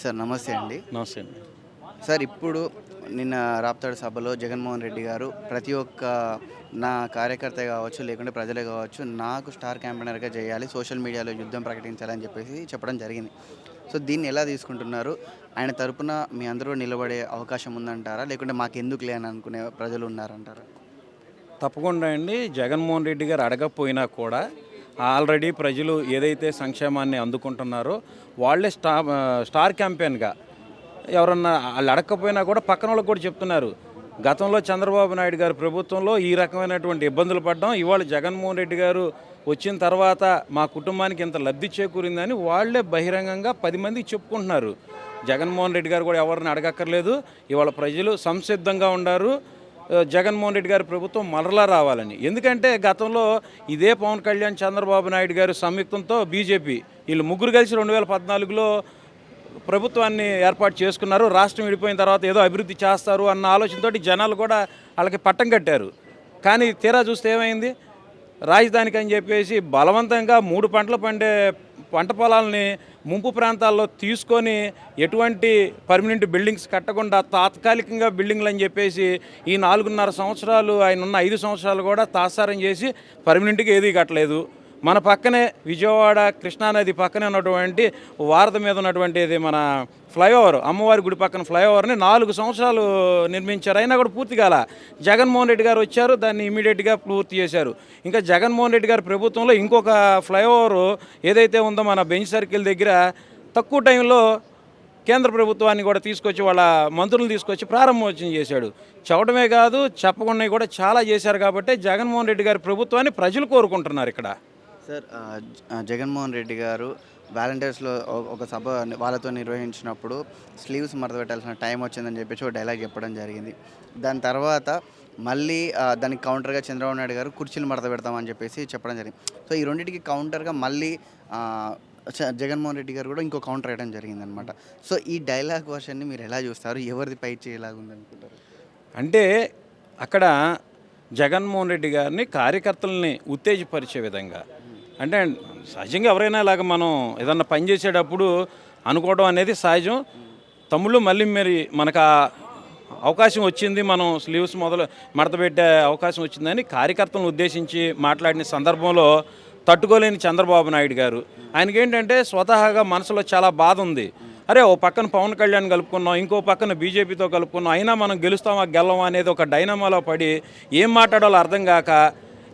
Sir నమస్తే అండి. నమస్తే అండి. సార్ ఇప్పుడు నిన్న రాప్తాడు సభలో జగన్మోహన్ రెడ్డి గారు ప్రతి ఒక్క నా కార్యకర్త కావచ్చు లేకుంటే ప్రజలే కావచ్చు నాకు స్టార్ క్యాంపెయినర్గా చేయాలి సోషల్ మీడియాలో యుద్ధం ప్రకటించాలని చెప్పేసి చెప్పడం జరిగింది. సో దీన్ని ఎలా తీసుకుంటున్నారు? ఆయన తరపున మీ అందరూ నిలబడే అవకాశం ఉందంటారా? లేకుంటే మాకు ఎందుకులే అని అనుకునే ప్రజలు ఉన్నారంటారా? తప్పకుండా అండి. జగన్మోహన్ రెడ్డి గారు అడగకపోయినా కూడా ఆల్రెడీ ప్రజలు ఏదైతే సంక్షేమాన్ని అందుకుంటున్నారో వాళ్ళే స్టా స్టార్ క్యాంపెయిన్గా. ఎవరన్నా వాళ్ళు అడగకపోయినా కూడా పక్కన వాళ్ళకి కూడా చెప్తున్నారు. గతంలో చంద్రబాబు నాయుడు గారు ప్రభుత్వంలో ఈ రకమైనటువంటి ఇబ్బందులు పడ్డాం. ఇవాళ జగన్మోహన్ రెడ్డి గారు వచ్చిన తర్వాత మా కుటుంబానికి ఇంత లబ్ధి చేకూరిందని వాళ్ళే బహిరంగంగా పది మందికి చెప్పుకుంటున్నారు. జగన్మోహన్ రెడ్డి గారు కూడా ఎవరిని అడగక్కర్లేదు. ఇవాళ ప్రజలు సంసిద్ధంగా ఉన్నారు జగన్మోహన్ రెడ్డి గారి ప్రభుత్వం మరలా రావాలని. ఎందుకంటే గతంలో ఇదే పవన్ కళ్యాణ్ చంద్రబాబు నాయుడు గారు సంయుక్తంతో బీజేపీ వీళ్ళు ముగ్గురు కలిసి రెండు వేల పద్నాలుగులో ప్రభుత్వాన్ని ఏర్పాటు చేసుకున్నారు. రాష్ట్రం విడిపోయిన తర్వాత ఏదో అభివృద్ధి చేస్తారు అన్న ఆలోచనతోటి జనాలు కూడా వాళ్ళకి పట్టం కట్టారు. కానీ తీరా చూస్తే ఏమైంది? రాజధానికి అని చెప్పేసి బలవంతంగా మూడు పంటలు పండే పంట పొలాలని ముంపు ప్రాంతాల్లో తీసుకొని ఎటువంటి పర్మనెంట్ బిల్డింగ్స్ కట్టకుండా తాత్కాలికంగా బిల్డింగ్లు అని చెప్పేసి ఈ నాలుగున్నర సంవత్సరాలు ఆయన ఉన్న ఐదు సంవత్సరాలు కూడా తాసారం చేసి పర్మనెంట్గా ఏదీ కట్టలేదు. మన పక్కనే విజయవాడ కృష్ణానది పక్కనే ఉన్నటువంటి వారధ మీద ఉన్నటువంటిది మన ఫ్లైఓవర్ అమ్మవారి గుడి పక్కన ఫ్లైఓవర్ని నాలుగు సంవత్సరాలు నిర్మించారు. అయినా కూడా పూర్తి కాల. జగన్మోహన్ రెడ్డి గారు వచ్చారు దాన్ని ఇమీడియట్గా పూర్తి చేశారు. ఇంకా జగన్మోహన్ రెడ్డి గారి ప్రభుత్వంలో ఇంకొక ఫ్లైఓవర్ ఏదైతే ఉందో మన బెంచ్ సర్కిల్ దగ్గర తక్కువ టైంలో కేంద్ర ప్రభుత్వాన్ని కూడా తీసుకొచ్చి వాళ్ళ మంత్రులు తీసుకొచ్చి ప్రారంభోత్సవం చేశాడు. చెప్పడమే కాదు చెప్పకుండా కూడా చాలా చేశారు కాబట్టి జగన్మోహన్ రెడ్డి గారి ప్రభుత్వాన్ని ప్రజలు కోరుకుంటున్నారు ఇక్కడ. సార్ జగన్మోహన్ రెడ్డి గారు వాలంటీర్స్లో ఒక సభ వాళ్ళతో నిర్వహించినప్పుడు స్లీవ్స్ మరత పెట్టాల్సిన టైం వచ్చిందని చెప్పేసి ఒక డైలాగ్ చెప్పడం జరిగింది. దాని తర్వాత మళ్ళీ దానికి కౌంటర్గా చంద్రబాబు నాయుడు గారు కుర్చీలు మడత పెడతామని చెప్పేసి చెప్పడం జరిగింది. సో ఈ రెండింటికి కౌంటర్గా మళ్ళీ జగన్మోహన్ రెడ్డి గారు కూడా ఇంకో కౌంటర్ వేయడం జరిగింది అనమాట సో ఈ డైలాగ్ వర్షన్ని మీరు ఎలా చూస్తారు? ఎవరిది పై చేయలాగుంది అనుకుంటారు అంటే అక్కడ జగన్మోహన్ రెడ్డి గారిని కార్యకర్తలని ఉత్తేజపరిచే విధంగా అంటే సహజంగా ఎవరైనా ఇలాగ మనం ఏదన్నా పని చేసేటప్పుడు అనుకోవడం అనేది సహజం. తమ్ముళ్ళు మళ్ళీ మరి మనకు అవకాశం వచ్చింది మనం స్లీవ్స్ మొదలు మడత పెట్టే అవకాశం వచ్చిందని కార్యకర్తలను ఉద్దేశించి మాట్లాడిన సందర్భంలో తట్టుకోలేని చంద్రబాబు నాయుడు గారు. ఆయనకేంటంటే స్వతహాగా మనసులో చాలా బాధ ఉంది. అరే ఓ పక్కన పవన్ కళ్యాణ్ కలుపుకున్నాం ఇంకో పక్కన బీజేపీతో కలుపుకున్నాం అయినా మనం గెలుస్తామా గెలవా అనేది ఒక డైనమాలో పడి ఏం మాట్లాడాలో అర్థం కాక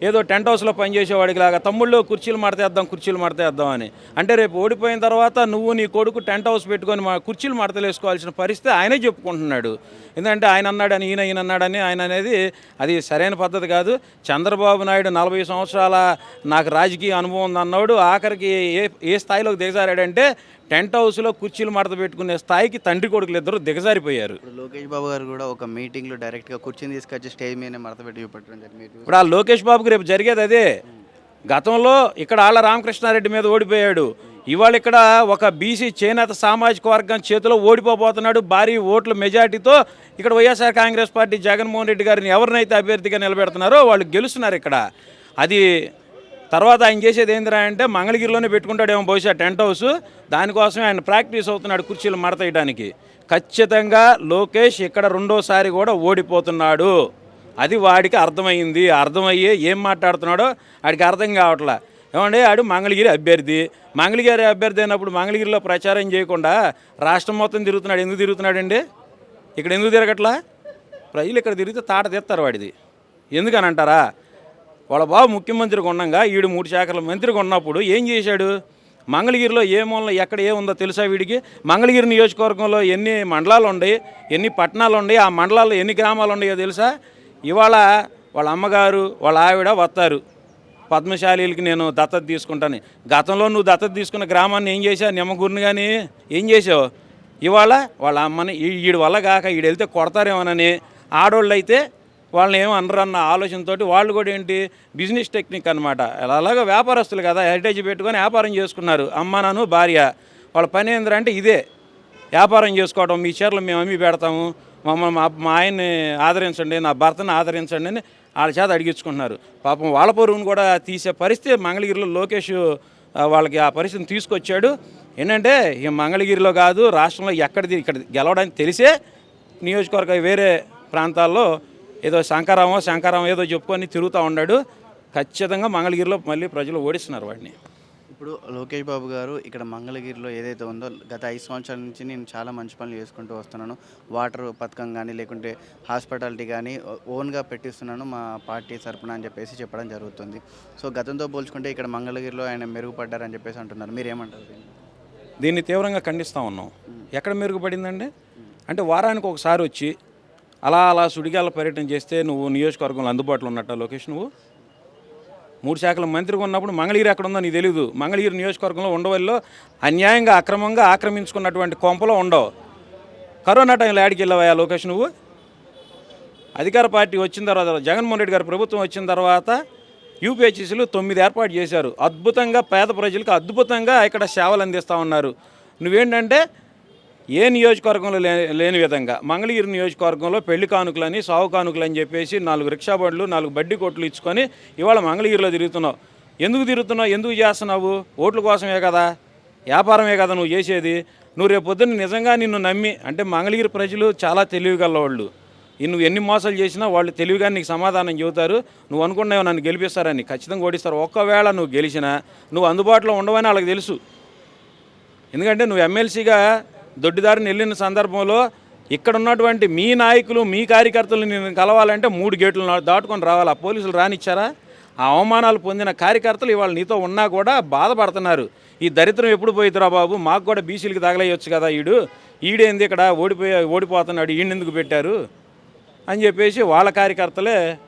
ఏదో టెంట్ హౌస్లో పనిచేసేవాడికి లాగా తమ్ముళ్ళు కుర్చీలు మడతేద్దాం కుర్చీలు మడతేద్దాం అని. అంటే రేపు ఓడిపోయిన తర్వాత నువ్వు నీ కొడుకు టెంట్ హౌస్ పెట్టుకొని మా కుర్చీలు మడతలేసుకోవాల్సిన పరిస్థితి ఆయనే చెప్పుకుంటున్నాడు. ఎందుకంటే ఆయన అన్నాడని ఈయన ఈయన అన్నాడని ఆయన అనేది అది సరైన పద్ధతి కాదు. చంద్రబాబు నాయుడు నలభై సంవత్సరాల నాకు రాజకీయ అనుభవం ఉంది అన్నాడు ఆఖరికి ఏ ఏ స్థాయిలోకి దిగజారాడంటే టెంట్ హౌస్లో కుర్చీలు మడత పెట్టుకునే స్థాయికి తండ్రి కొడుకులు ఇద్దరు దిగజారిపోయారు. ఇప్పుడు లోకేష్ బాబు గారు కూడా ఒక మీటింగ్లో డైరెక్ట్గా కుర్చీని తీసుకొచ్చి స్టేజ్ మీద మడత పెట్టి చూపెట్టడం జరిగింది. ఇప్పుడు ఆ లోకేష్ బాబుకి రేపు జరిగేది అదే. గతంలో ఇక్కడ ఆళ్ళ రామకృష్ణారెడ్డి మీద ఓడిపోయాడు. ఇవాళ ఇక్కడ ఒక బీసీ చేనేత సామాజిక వర్గం చేతిలో ఓడిపోబోతున్నాడు. భారీ ఓట్ల మెజార్టీతో ఇక్కడ వైఎస్ఆర్ కాంగ్రెస్ పార్టీ జగన్మోహన్ రెడ్డి గారిని ఎవరినైతే అభ్యర్థిగా నిలబెడుతున్నారో వాళ్ళు గెలుస్తున్నారు ఇక్కడ. అది తర్వాత ఆయన చేసేది ఏందిరా అంటే మంగళగిరిలోనే పెట్టుకుంటాడేమో బహుశా టెంట్ హౌస్. దానికోసమే ఆయన ప్రాక్టీస్ అవుతున్నాడు కుర్చీలు మడతయడానికి ఖచ్చితంగా లోకేష్ ఇక్కడ రెండోసారి కూడా ఓడిపోతున్నాడు. అది వాడికి అర్థమైంది. అర్థమయ్యే ఏం మాట్లాడుతున్నాడో వాడికి అర్థం కావట్లా. ఏమంటే ఆడు మంగళగిరి అభ్యర్థి. మంగళగిరి అభ్యర్థి అయినప్పుడు మంగళగిరిలో ప్రచారం చేయకుండా రాష్ట్రం మొత్తం తిరుగుతున్నాడు. ఎందుకు తిరుగుతున్నాడండి? ఇక్కడ ఎందుకు తిరగట్లా? ప్రజలు ఇక్కడ తిరిగితే తాట తీస్తారు వాడిది. ఎందుకని అంటారా వాళ్ళ బాబు ముఖ్యమంత్రికి ఉండగా ఈడు మూడు శాఖల మంత్రికి ఉన్నప్పుడు ఏం చేశాడు? మంగళగిరిలో ఏ మూలలో ఎక్కడ ఏముందో తెలుసా వీడికి? మంగళగిరి నియోజకవర్గంలో ఎన్ని మండలాలు ఉన్నాయి ఎన్ని పట్టణాలు ఉన్నాయి ఆ మండలాల్లో ఎన్ని గ్రామాలు ఉన్నాయో తెలుసా? ఇవాళ వాళ్ళ అమ్మగారు వాళ్ళ ఆవిడ వస్తారు. పద్మశాలీలకి నేను దత్తత తీసుకుంటాను. గతంలో నువ్వు దత్తత తీసుకున్న గ్రామాన్ని ఏం చేసావు నిమ్మగురిని కానీ ఏం చేసావు ఇవాళ వాళ్ళ అమ్మని ఈ- వల్ల కాక వీడు వెళ్తే కొడతారేమోనని ఆడోళ్ళు అయితే వాళ్ళని ఏమో అన్న ఆలోచనతో వాళ్ళు కూడా ఏంటి బిజినెస్ టెక్నిక్ అనమాట అలాగా వ్యాపారస్తులు కదా హెరిటేజ్ పెట్టుకొని వ్యాపారం చేసుకున్నారు. అమ్మ నాను భార్య వాళ్ళ పని ఏంటంటే ఇదే. వ్యాపారం చేసుకోవడం మీ చీరలు మేము అమ్మి పెడతాము మమ్మల్ని మా మా ఆయన్ని ఆదరించండి నా భర్తను ఆదరించండి అని వాళ్ళ చేత అడిగించుకుంటున్నారు. పాపం వాళ్ళ పొరుగును కూడా తీసే పరిస్థితి మంగళగిరిలో లోకేష్ వాళ్ళకి ఆ పరిస్థితిని తీసుకొచ్చాడు. ఏంటంటే ఈ మంగళగిరిలో కాదు రాష్ట్రంలో ఎక్కడిది ఇక్కడ గెలవడానికి తెలిసే నియోజకవర్గ వేరే ప్రాంతాల్లో ఏదో శంకారామో శంకారామో ఏదో చెప్పుకొని తిరుగుతూ ఉన్నాడు. ఖచ్చితంగా మంగళగిరిలో మళ్ళీ ప్రజలు ఓడిస్తున్నారు వాడిని. ఇప్పుడు లోకేష్ బాబు గారు ఇక్కడ మంగళగిరిలో ఏదైతే ఉందో గత ఐదు సంవత్సరాల నుంచి నేను చాలా మంచి పనులు చేసుకుంటూ వస్తున్నాను. వాటర్ పథకం కానీ లేకుంటే హాస్పిటాలిటీ కానీ ఓన్గా పెట్టిస్తున్నాను మా పార్టీ తరపున అని చెప్పేసి చెప్పడం జరుగుతుంది. సో గతంతో పోల్చుకుంటే ఇక్కడ మంగళగిరిలో ఆయన మెరుగుపడ్డారని చెప్పేసి అంటున్నారు. మీరేమంటారు? దీన్ని? దీన్ని తీవ్రంగా ఖండిస్తూ ఉన్నాం. ఎక్కడ మెరుగుపడిందండి? అంటే వారానికి ఒకసారి వచ్చి అలా అలా సుడిగాల పర్యటన చేస్తే నువ్వు నియోజకవర్గంలో అందుబాటులో ఉన్నట్ట లోకేష్ నువ్వు? మూడు శాఖల మంత్రిగా ఉన్నప్పుడు మంగళగిరి ఎక్కడ ఉందో నీకు తెలియదు మంగళగిరి నియోజకవర్గంలో ఉండవల్లో అన్యాయంగా అక్రమంగా ఆక్రమించుకున్నటువంటి కొంపలో ఉండవు. కరోనా టైంలో యాడికి వెళ్ళావా లోకేష్ నువ్వు? అధికార పార్టీ వచ్చిన తర్వాత జగన్మోహన్ రెడ్డి గారు ప్రభుత్వం వచ్చిన తర్వాత యూపీహెచ్సీలు తొమ్మిది ఏర్పాటు చేశారు. అద్భుతంగా పేద ప్రజలకు అద్భుతంగా ఇక్కడ సేవలు అందిస్తూ ఉన్నారు. నువ్వేంటంటే ఏ నియోజకవర్గంలో లే లేని విధంగా మంగళగిరి నియోజకవర్గంలో పెళ్ళి కానుకలని సాగు కానుకలు అని చెప్పేసి నాలుగు రిక్షా బండ్లు నాలుగు బడ్డీ కొట్లు ఇచ్చుకొని ఇవాళ మంగళగిరిలో తిరుగుతున్నావు. ఎందుకు తిరుగుతున్నావు? ఎందుకు చేస్తున్నావు? ఓట్ల కోసమే కదా? వ్యాపారమే కదా నువ్వు చేసేది? నువ్వు రేపు పొద్దున్న నిజంగా నిన్ను నమ్మి అంటే మంగళగిరి ప్రజలు చాలా తెలివిగల వాళ్ళు. నువ్వు ఎన్ని మోసాలు చేసినా వాళ్ళు తెలివిగా నీకు సమాధానం చెబుతారు. నువ్వు అనుకున్నావు నన్ను గెలిపిస్తారని ఖచ్చితంగా ఓడిస్తారు. ఒక్కవేళ నువ్వు గెలిచినా నువ్వు అందుబాటులో ఉండవని వాళ్ళకి తెలుసు. ఎందుకంటే నువ్వు ఎమ్మెల్సీగా దొడ్డిదారిని వెళ్ళిన సందర్భంలో ఇక్కడ ఉన్నటువంటి మీ నాయకులు మీ కార్యకర్తలు నేను కలవాలంటే మూడు గేట్లు దాటుకొని రావాలి. ఆ పోలీసులు రానిచ్చారా? ఆ అవమానాలు పొందిన కార్యకర్తలు ఇవాళ నీతో ఉన్నా కూడా బాధపడుతున్నారు. ఈ దరిద్రం ఎప్పుడు పోయిద్దిరా బాబు? మాకు కూడా బీసీలకి తగలేయొచ్చు కదా ఈడు. ఈడేంది ఇక్కడ? ఓడిపోయి ఓడిపోతున్నాడు. ఈయనెందుకు పెట్టారు? అని చెప్పేసి వాళ్ళ కార్యకర్తలే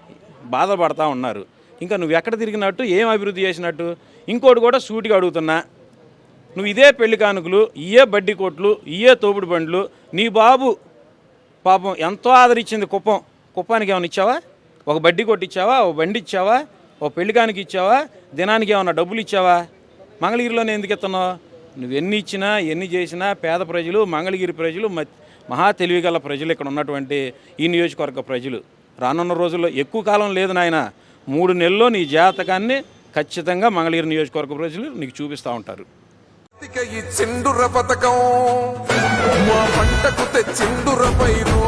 బాధపడతా ఉన్నారు. ఇంకా నువ్వు ఎక్కడ తిరిగినట్టు? ఏం అభివృద్ధి చేసినట్టు? ఇంకోటి కూడా సూటిగా అడుగుతున్నా. నువ్వు ఇదే పెళ్ళి కానుకలు ఇయే బడ్డీ కొట్లు ఇయే తోపుడు బండ్లు నీ బాబు పాపం ఎంతో ఆదరించింది కుప్పం. కుప్పానికి ఏమైనా ఇచ్చావా? ఒక బడ్డీ కొట్టిచ్చావా ఒక బండి ఇచ్చావా? ఒక పెళ్ళికానికి ఇచ్చావా? దినానికి ఏమైనా డబ్బులు ఇచ్చావా? మంగళగిరిలోనే ఎందుకు ఇస్తున్నావు నువ్వు ఎన్ని ఇచ్చినా ఎన్ని చేసినా పేద ప్రజలు మంగళగిరి ప్రజలు మ- మహా తెలివిగల ప్రజలు ఇక్కడ ఉన్నటువంటి ఈ నియోజకవర్గ ప్రజలు. రానున్న రోజుల్లో ఎక్కువ కాలం లేదు నాయన. మూడు నెలల్లో నీ జాతకాన్ని ఖచ్చితంగా మంగళగిరి నియోజకవర్గ ప్రజలు నీకు చూపిస్తూ ఉంటారు. ఈ చెండుర పథకం మా పంటకు తెచ్చిండుర పైరు.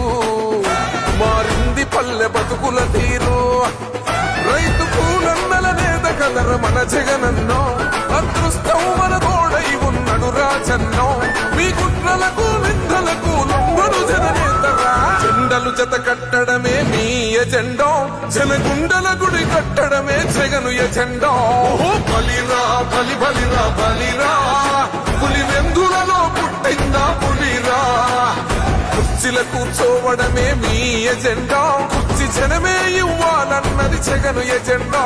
మారింది పల్లె బతుకుల తీరు. రైతు పూలన్నల నేత కదర మన జగనన్నో. అదృష్టం మన గోడై ఉన్నడు రాజన్నో. మీ కుట్రలకు నిందలకు లొంగడు జననేతరా జెండలు జత కట్టడమే మీ ఎజెండో. జనగుండల గుడి కట్టడమే జగను ఎజెండో. ఓ బలిరా బలి బలిరా బలిరా. కుర్చీల కూర్చోవడమే మీ ఎజెండా. కుర్చీ జనమే ఇవ్వాలన్నది జగను ఎజెండా.